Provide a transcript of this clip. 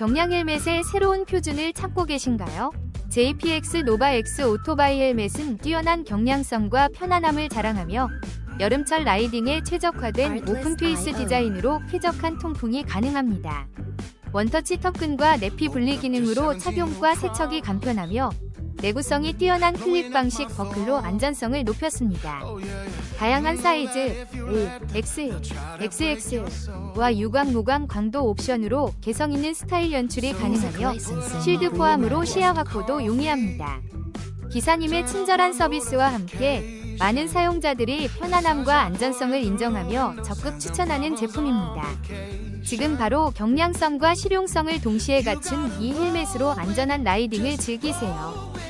경량 헬멧의 새로운 표준을 찾고 계신가요? JPX 노바 X 오토바이 헬멧은 뛰어난 경량성과 편안함을 자랑하며 여름철 라이딩에 최적화된 오픈 페이스 디자인으로 쾌적한 통풍이 가능합니다. 원터치 턱끈과 내피 분리 기능으로 착용과 세척이 간편하며 내구성이 뛰어난 클립 방식 버클로 안전성을 높였습니다. 다양한 사이즈 O, XL, XXL와 유광 무광 광도 옵션으로 개성 있는 스타일 연출이 가능하며 실드 포함으로 시야 확보도 용이합니다. 기사님의 친절한 서비스와 함께 많은 사용자들이 편안함과 안전성을 인정하며 적극 추천하는 제품입니다. 지금 바로 경량성과 실용성을 동시에 갖춘 이 헬멧으로 안전한 라이딩을 즐기세요.